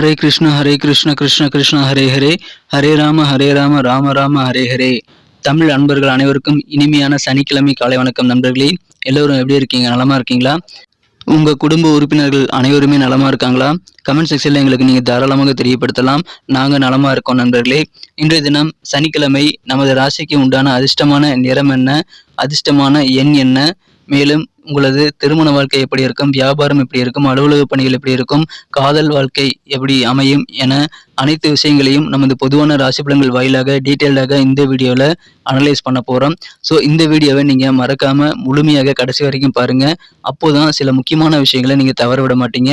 ஹரே கிருஷ்ண ஹரே கிருஷ்ண கிருஷ்ண கிருஷ்ண ஹரே ஹரே ஹரே ராம ஹரே ராம ராம ராம ஹரே ஹரே தமிழ் அன்பர்கள் அனைவருக்கும் இனிமையான சனிக்கிழமை காலை வணக்கம் நண்பர்களே. எல்லோரும் எப்படி இருக்கீங்க? நலமா இருக்கீங்களா? உங்க குடும்ப உறுப்பினர்கள் அனைவருமே நலமா இருக்காங்களா? கமெண்ட் செக்ஷன்ல எங்களுக்கு நீங்க தாராளமாக தெரியப்படுத்தலாம். நாங்க நலமா இருக்கோம் நண்பர்களே. இன்றைய தினம் சனிக்கிழமை நமது ராசிக்கு உண்டான அதிர்ஷ்டமான நிறம் என்ன? அதிர்ஷ்டமான எண் என்ன? மேலும் உங்களது திருமண வாழ்க்கை எப்படி இருக்கும் வியாபாரம் எப்படி இருக்கும் அலுவலக பணிகள் எப்படி இருக்கும் காதல் வாழ்க்கை எப்படி அமையும் என அனைத்து விஷயங்களையும் நமது பொதுவான ராசி பலன்கள் வாயிலாக டீட்டெயில்டாக இந்த வீடியோவில் அனலைஸ் பண்ண போகிறோம் ஸோ இந்த வீடியோவை நீங்கள் மறக்காமல் முழுமையாக கடைசி வரைக்கும் பாருங்கள் அப்போதான் சில முக்கியமான விஷயங்களை நீங்கள் தவற விட மாட்டீங்க.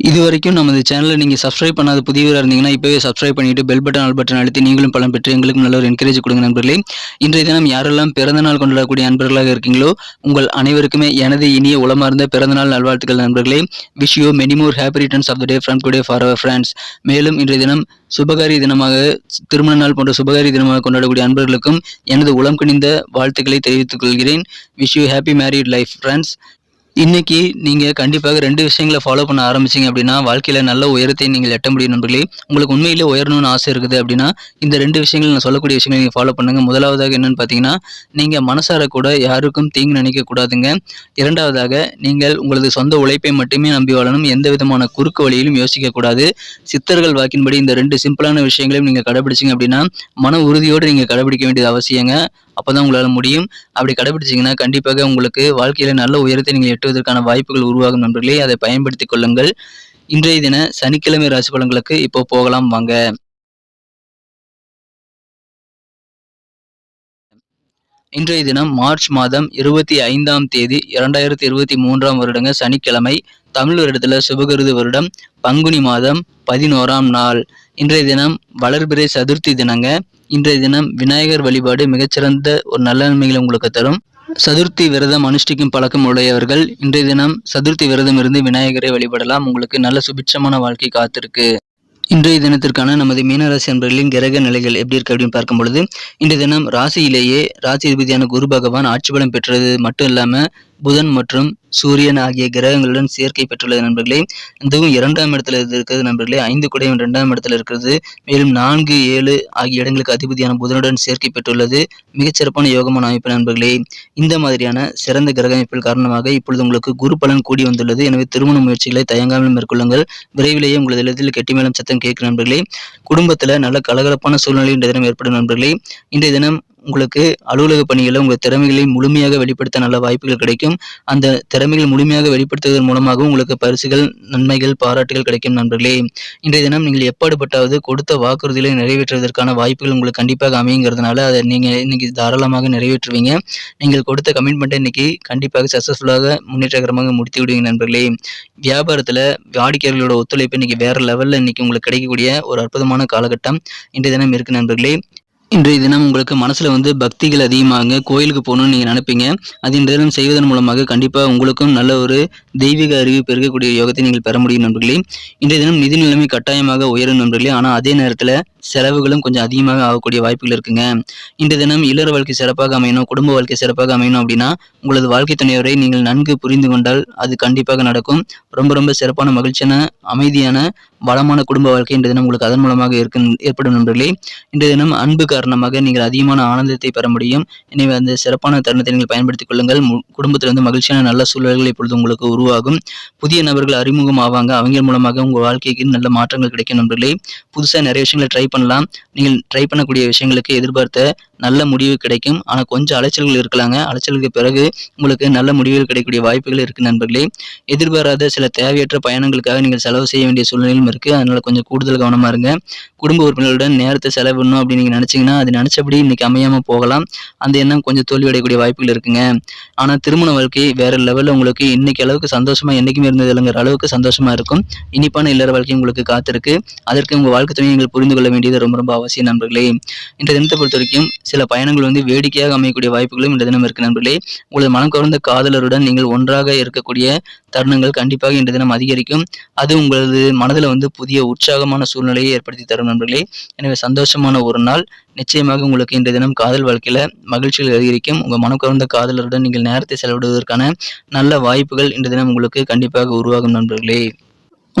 இது வரைக்கும் நமது சேனலை நீங்கள் சப்ஸ்கிரைப் பண்ணாத புதியவராக இருந்தீங்கன்னா இப்போவே சப்ஸ்கிரைப் பண்ணிட்டு பெல் பட்டன் ஆல் பட்டன் அழுத்தி நீங்களும் பலன் பெற்று எங்களுக்கு நல்ல ஒரு என்கரேஜ் கொடுங்க நண்பர்களே. இன்றைய தினம் யாரெல்லாம் பிறந்த நாள் கொண்டாடக்கூடிய நண்பர்களாக இருக்கீங்களோ உங்கள் அனைவருக்குமே எனது இனிய உளமார்ந்த பிறந்தநாள் நல்வாழ்த்துக்கள் நண்பர்களே. Wish you many more happy returns of the day from today for our friends மேலும் இன்றைய தினம் சுபகாரி தினமாக திருமண நாள் போன்ற சுபகாரி தினமாக கொண்டாடக்கூடிய அன்பர்களுக்கும் எனது உளம் கணிந்த வாழ்த்துக்களை தெரிவித்துக் கொள்கிறேன். Wish you happy married life friends இன்னைக்கு நீங்கள் கண்டிப்பாக ரெண்டு விஷயங்களை ஃபாலோ பண்ண ஆரம்பிச்சீங்க அப்படின்னா வாழ்க்கையில் நல்ல உயரத்தை நீங்கள் எட்ட முடியும் நண்பர்களே. உங்களுக்கு உண்மையிலே உயரணும்னு ஆசை இருக்குது அப்படின்னா இந்த ரெண்டு விஷயங்கள் நான் சொல்லக்கூடிய விஷயங்களை நீங்கள் ஃபாலோ பண்ணுங்கள் முதலாவதாக என்னென்னு பார்த்தீங்கன்னா நீங்கள் மனசார கூட யாருக்கும் தீங்கு நினைக்கக்கூடாதுங்க இரண்டாவதாக நீங்கள் உங்களது சொந்த உழைப்பை மட்டுமே நம்பி வாழணும். எந்த விதமான குறுக்கு வழியிலும் யோசிக்கக்கூடாது சித்தர்கள் வாக்கின்படி இந்த ரெண்டு சிம்பிளான விஷயங்களையும் நீங்கள் கடைபிடிச்சிங்க அப்படின்னா மன உறுதியோடு நீங்கள் கடைபிடிக்க வேண்டியது அவசியங்க. அப்பதான் உங்களால முடியும். அப்படி கடைபிடிச்சீங்கன்னா கண்டிப்பாக உங்களுக்கு வாழ்க்கையில நல்ல உயரத்தை நீங்கள் எட்டுவதற்கான வாய்ப்புகள் உருவாகும் நண்பர்களே. அதை பயன்படுத்திக் கொள்ளுங்கள். இன்றைய தின சனிக்கிழமை ராசி பலன்களுக்கு இப்போ போகலாம். வாங்க. இன்றைய தினம் மார்ச் மாதம் இருபத்தி ஐந்தாம் தேதி இரண்டாயிரத்தி இருபத்தி மூன்றாம் வருடங்க சனிக்கிழமை. தமிழ் வருடத்தில் சுபகிருது வருடம். பங்குனி மாதம் பதினோராம் நாள். இன்றைய தினம் வளர்பிறை சதுர்த்தி தினங்க. இன்றைய தினம் விநாயகர் வழிபாடு மிகச்சிறந்த ஒரு நல்ல நன்மைகளை உங்களுக்கு தரும். சதுர்த்தி விரதம் அனுஷ்டிக்கும் பழக்கம் உடையவர்கள் இன்றைய தினம் சதுர்த்தி விரதம் இருந்து விநாயகரை வழிபடலாம். உங்களுக்கு நல்ல சுபிட்சமான வாழ்க்கை காத்திருக்கு. இன்றைய தினத்திற்கான நமது மீனராசி அன்பர்களின் கிரக நிலைகள் எப்படி இருக்கு அப்படின்னு பார்க்கும் பொழுது இன்றைய தினம் ராசியிலேயே ராசி அதிபதியான குரு பகவான் ஆட்சி பலம் பெற்றது மட்டும் இல்லாம புதன் மற்றும் சூரியன் ஆகிய கிரகங்களுடன் சேர்க்கை பெற்றுள்ளது நண்பர்களே. இதுவும் இரண்டாம் இடத்துல இருக்கிறது நண்பர்களே. ஐந்து குடையும் இரண்டாம் இடத்துல இருக்கிறது. மேலும் நான்கு ஏழு ஆகிய இடங்களுக்கு அதிபதியான புதனுடன் சேர்க்கை பெற்றுள்ளது. மிகச்சிறப்பான யோகமான அமைப்பு நண்பர்களே. இந்த மாதிரியான சிறந்த கிரக அமைப்பில் காரணமாக இப்பொழுது உங்களுக்கு குரு பலன் கூடி வந்துள்ளது. எனவே திருமண முயற்சிகளை தயங்காமல் மேற்கொள்ளுங்கள். விரைவிலேயே உங்களது இல்லத்தில் கெட்டி மேலும் சத்தம் கேட்கும் நண்பர்களே. குடும்பத்தில் நல்ல கலகலப்பான சூழ்நிலை இன்றைய தினம் ஏற்படும் நண்பர்களே. இன்றைய தினம் உங்களுக்கு அலுவலக பணிகளில் உங்கள் திறமைகளை முழுமையாக வெளிப்படுத்த நல்ல வாய்ப்புகள் கிடைக்கும். அந்த திறமைகள் முழுமையாக வெளிப்படுத்துவதன் மூலமாக உங்களுக்கு பரிசுகள் நன்மைகள் பாராட்டுகள் கிடைக்கும் நண்பர்களே. இன்றைய தினம் நீங்கள் எப்பாடுபட்டாவது கொடுத்த வாக்குறுதிகளை நிறைவேற்றுவதற்கான வாய்ப்புகள் உங்களுக்கு கண்டிப்பாக அமையுங்கிறதுனால அதை நீங்கள் இன்னைக்கு தாராளமாக நிறைவேற்றுவீங்க. நீங்கள் கொடுத்த கமிட்மெண்ட்டை இன்னைக்கு கண்டிப்பாக சக்ஸஸ்ஃபுல்லாக முன்னேற்றகரமாக முடித்து விடுவீங்க நண்பர்களே. வியாபாரத்தில் வாடிக்கையாளர்களோட ஒத்துழைப்பு இன்னைக்கு வேற லெவலில் இன்னைக்கு உங்களுக்கு கிடைக்கக்கூடிய ஒரு அற்புதமான காலகட்டம் இன்றைய தினம் இருக்கு நண்பர்களே. இன்றைய தினம் உங்களுக்கு மனசில் வந்து பக்திகள் அதிகமாக கோயிலுக்கு போகணும்னு நீங்கள் நினைப்பீங்க. அது இன்றைய தினம் செய்வதன் மூலமாக கண்டிப்பாக உங்களுக்கும் நல்ல ஒரு தெய்வீக அறிவு பெருகக்கூடிய யோகத்தை நீங்கள் பெற முடியும் நண்பர்களே. இன்றைய தினம் நிதி நிலைமை கட்டாயமாக உயரும் நண்பர்களே. ஆனால் அதே நேரத்தில் செலவுகளும் கொஞ்சம் அதிகமாக ஆகக்கூடிய வாய்ப்புகள் இருக்குங்க. இந்த தினம் இல்லற வாழ்க்கை சிறப்பாக அமையணும் குடும்ப வாழ்க்கை சிறப்பாக அமையணும் அப்படின்னா உங்களது வாழ்க்கை துணைவரை நீங்கள் நன்கு புரிந்து கொண்டால் அது கண்டிப்பாக நடக்கும். ரொம்ப ரொம்ப சிறப்பான மகிழ்ச்சியான அமைதியான வளமான குடும்ப வாழ்க்கை இன்றைய தினம் உங்களுக்கு அதன் மூலமாக இருக்கு ஏற்படும் நண்பர்களே. இன்றைய தினம் அன்பு காரணமாக நீங்கள் அதிகமான ஆனந்தத்தை பெற முடியும். எனவே அந்த சிறப்பான தருணத்தை நீங்கள் பயன்படுத்திக் கொள்ளுங்கள். குடும்பத்தில் வந்து மகிழ்ச்சியான நல்ல சூழல்கள் இப்பொழுது உங்களுக்கு உருவாகும். புதிய நபர்கள் அறிமுகம் ஆவாங்க. அவங்க மூலமாக உங்கள் வாழ்க்கைக்கு நல்ல மாற்றங்கள் கிடைக்கும் நண்பர்களே. புதுசாக நிறைய விஷயங்களை ட்ரை பண்ணலாம். நீங்கள் ட்ரை பண்ணக்கூடிய விஷயங்களுக்கு எதிர்பார்த்த நல்ல முடிவு கிடைக்கும். ஆனால் கொஞ்சம் அலைச்சல்கள் இருக்கலாங்க. அலைச்சலுக்கு பிறகு உங்களுக்கு நல்ல முடிவுகள் கிடைக்கக்கூடிய வாய்ப்புகள் இருக்குது நண்பர்களே. எதிர்பாராத சில தேவையற்ற பயணங்களுக்காக நீங்கள் செலவு செய்ய வேண்டிய சூழ்நிலையும் இருக்குது அதனால் கொஞ்சம் கூடுதல் கவனமாக இருங்க. குடும்ப உறுப்பினர்களுடன் நேரத்தை செலவிடணும் அப்படின்னு நீங்கள் நினச்சிங்கன்னா அது நினச்சபடி இன்னைக்கு அமையாமல் போகலாம். அந்த எண்ணம் கொஞ்சம் தோல்வியடையக்கூடிய வாய்ப்புகள் இருக்குங்க. ஆனால் திருமண வாழ்க்கை வேற லெவலில் உங்களுக்கு இன்னைக்கு அளவுக்கு சந்தோஷமாக என்றைக்குமே இருந்தது இல்லைங்கிற அளவுக்கு சந்தோஷமாக இருக்கும். இனிப்பான இல்லற வாழ்க்கை உங்களுக்கு காத்திருக்கு. அதற்கு உங்கள் வாழ்க்கை துணை நீங்கள் புரிந்து கொள்ள வேண்டியது ரொம்ப ரொம்ப அவசியம் நண்பர்களே. இந்த தினத்தை பொறுத்த வரைக்கும் சில பயணங்கள் வந்து வேடிக்கையாக அமையக்கூடிய வாய்ப்புகளும் இந்த தினம் இருக்கு நண்பர்களே. உங்களது மனம் கவர்ந்த காதலருடன் நீங்கள் ஒன்றாக இருக்கக்கூடிய தருணங்கள் கண்டிப்பாக இந்த தினம் அதிகரிக்கும். அது உங்களது மனதில் வந்து புதிய உற்சாகமான சூழ்நிலையை ஏற்படுத்தி தரும் நண்பர்களே. எனவே சந்தோஷமான ஒரு நாள். நிச்சயமாக உங்களுக்கு இன்றைய தினம் காதல் வாழ்க்கையில மகிழ்ச்சிகள் அதிகரிக்கும். உங்க மனம் கவர்ந்த காதலருடன் நீங்கள் நேரத்தை செலவிடுவதற்கான நல்ல வாய்ப்புகள் இன்றைய தினம் உங்களுக்கு கண்டிப்பாக உருவாகும் நண்பர்களே.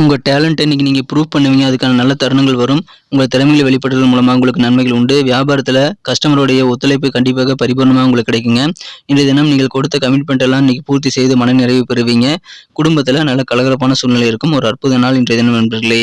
உங்கள் டேலண்ட்டை இன்றைக்கி நீங்கள் ப்ரூவ் பண்ணுவீங்க. அதுக்கான நல்ல தருணங்கள் வரும். உங்கள் திறமைகளை வெளிப்படுறது மூலமாக உங்களுக்கு நன்மைகள் உண்டு. வியாபாரத்தில் கஸ்டமருடைய ஒத்துழைப்பு கண்டிப்பாக பரிபூர்ணமாக உங்களுக்கு கிடைக்குங்க. இன்றைய தினம் நீங்கள் கொடுத்த கமிட்மெண்ட் எல்லாம் இன்றைக்கி பூர்த்தி செய்து மன நிறைவு பெறுவீங்க. குடும்பத்தில் நல்ல கலகலப்பான சூழ்நிலை இருக்கும். ஒரு அற்புத நாள் இன்றைய தினம் நண்பர்களே.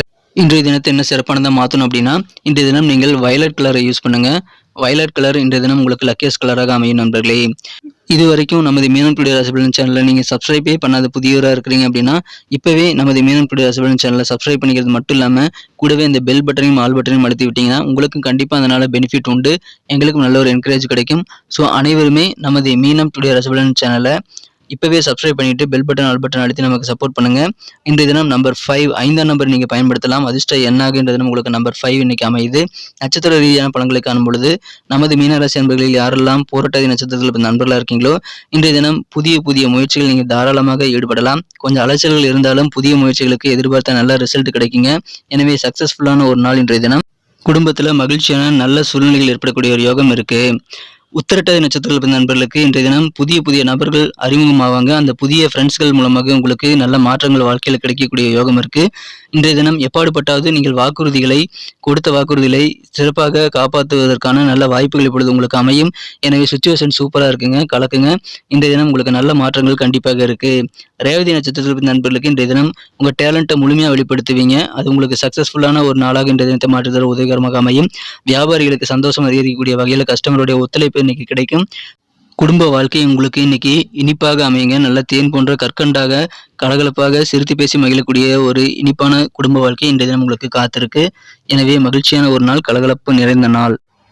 இன்றைய தினத்தை என்ன சிறப்பானதாக மாற்றணும் அப்படின்னா இன்றைய தினம் நீங்கள் வயலட் கலரை யூஸ் பண்ணுங்கள் வயலட் கலர் இன்றைய தினம் உங்களுக்கு லக்கியஸ் கலராக அமையும் நண்பர்களே. இது வரைக்கும் நமது மீனம் டுடே ராசிபலன் சேனலில் நீங்கள் சப்ஸ்கிரைபே பண்ணாத புதியவராக இருக்கிறீங்க அப்படின்னா இப்போவே நமது மீனம் டுடே ராசிபலன் சேனலை சப்ஸ்கிரைப் பண்ணிக்கிறது மட்டும் இல்லாமல் கூடவே இந்த பெல் பட்டனையும் ஆல் பட்டனையும் அழுத்தி விட்டீங்கன்னா உங்களுக்கும் கண்டிப்பாக அதனால் பெனிஃபிட் உண்டு. எங்களுக்கும் நல்ல ஒரு என்கரேஜ் கிடைக்கும். ஸோ அனைவருமே நமது மீனம் டுடே ராசிபலன் சேனலை இப்போவே சப்ஸ்கிரைப் பண்ணிட்டு பெல் பட்டன் ஆல் பட்டன் அழுத்தி நமக்கு சப்போர்ட் பண்ணுங்க. இன்றைய தினம் நம்பர் ஃபைவ் ஐந்தாம் நம்பர் நீங்கள் பயன்படுத்தலாம். அதிர்ஷ்ட என்னாகின்ற தினம் உங்களுக்கு நம்பர் ஃபைவ் இன்னைக்கு அமையுது. நட்சத்திர ரீதியான பலன்களை காணும் பொழுது நமது மீனராசி நண்பர்களில் யாரெல்லாம் போராட்டாதி நட்சத்திரத்தில் நண்பர்களாக இருக்கீங்களோ இன்றைய தினம் புதிய புதிய முயற்சிகள் நீங்கள் தாராளமாக ஈடுபடலாம். கொஞ்சம் அலைச்சல்கள் இருந்தாலும் புதிய முயற்சிகளுக்கு எதிர்பார்த்த நல்ல ரிசல்ட் கிடைக்குங்க. எனவே சக்ஸஸ்ஃபுல்லான ஒரு நாள் இன்றைய தினம். குடும்பத்தில் மகிழ்ச்சியான நல்ல சூழ்நிலைகள் ஏற்படக்கூடிய ஒரு யோகம் இருக்குது உத்திரட்டாதி நட்சத்திரத்தில் பிறந்த நண்பர்களுக்கு இன்றைய தினம் புதிய புதிய நபர்கள் அறிமுகமாவாங்க. அந்த புதிய ஃப்ரெண்ட்ஸ்கள் மூலமாக உங்களுக்கு நல்ல மாற்றங்கள் வாழ்க்கையில் கிடைக்கக்கூடிய யோகம் இருக்கு. இன்றைய தினம் எப்பாடுபட்டாவது நீங்கள் வாக்குறுதிகளை கொடுத்த வாக்குறுதிகளை சிறப்பாக காப்பாற்றுவதற்கான நல்ல வாய்ப்புகள் இப்பொழுது உங்களுக்கு அமையும். எனவே சுச்சுவேஷன் சூப்பராக இருக்குங்க கலக்குங்க. இன்றைய தினம் உங்களுக்கு நல்ல மாற்றங்கள் கண்டிப்பாக இருக்கு. ரேவதி நட்சத்திரத்தில் நண்பர்களுக்கு இன்றைய தினம் உங்கள் டேலண்ட்டை முழுமையாக வெளிப்படுத்துவீங்க. அது உங்களுக்கு சக்ஸஸ்ஃபுல்லான ஒரு நாளாக இன்றைய தினத்தை மாற்றுதல் உதவிகரமாக அமையும். வியாபாரிகளுக்கு சந்தோஷம் அதிகரிக்கக்கூடிய வகையில் கஸ்டமருடைய ஒத்துழைப்பு இன்னைக்கு கிடைக்கும். குடும்ப வாழ்க்கை உங்களுக்கு இன்னைக்கு இனிப்பாக அமையுங்க. நல்ல தேன் போன்ற கற்கண்டாக கலகலப்பாக சிரித்து பேசி மகிழக்கூடிய ஒரு இனிப்பான குடும்ப வாழ்க்கை இன்றைய தினம் உங்களுக்கு காத்திருக்கு. எனவே மகிழ்ச்சியான ஒரு நாள் கலகலப்பு நிறைந்த நாள்.